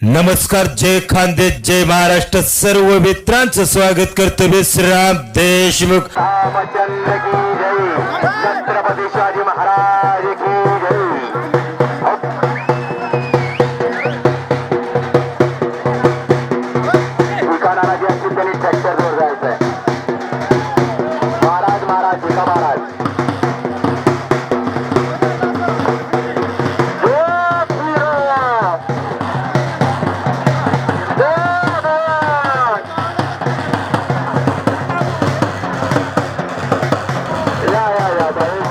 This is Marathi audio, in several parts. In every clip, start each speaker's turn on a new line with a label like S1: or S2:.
S1: नमस्कार जय खांदे जय महाराष्ट्र. सर्व मित्रांचं स्वागत करतो विश्राम देशमुख.
S2: छत्रपती शिवाजी महाराज महाराज महाराज महाराज.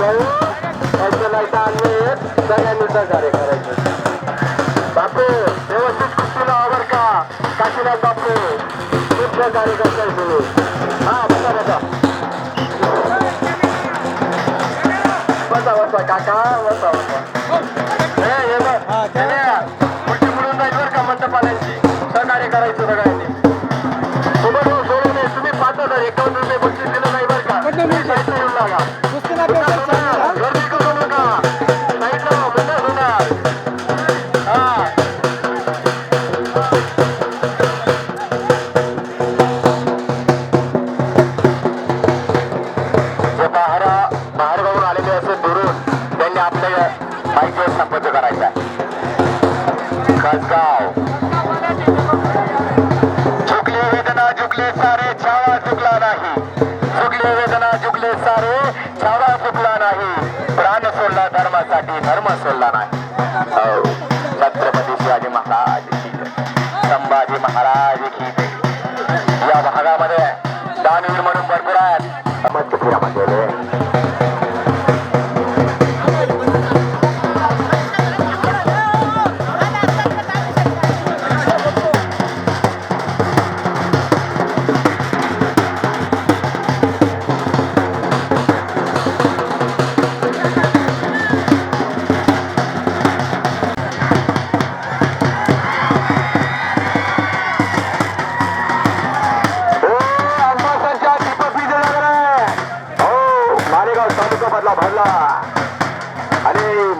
S2: या जाऊ जाऊ यांच्या लाईटा सहकार्य करायचं बापू व्यवस्थित कुस्तीला लावा का काशीनाथ बापू खूप सहकार्य करताय तुम्ही हा बसा बसा बसा बसा काका बसा बसा हे, हे बघ. बरं का मंडपाल्यांची सहकार्य करायचं सगळ्यांनी सोबत सोडून तुम्ही पाच हजार एकावन्न रुपये जे बाहेर बाहेरगावून आलेले असे दुरून त्यांनी आपल्या बाईकवर संपर्क करायचा. खासगाव. झुकली झुकले वेदना झुकले सारे छावा झुकला नाही. झुकली वेदना झुकले सारे छावा झुकला नाही. प्राण सोडला धर्मासाठी धर्म सोडला नाही. हो, छत्रपती शिवाजी महाराज संभाजी महाराज की या भागामध्ये दानवीर म्हणून भरपूर आहेत. भरला भरला. आणि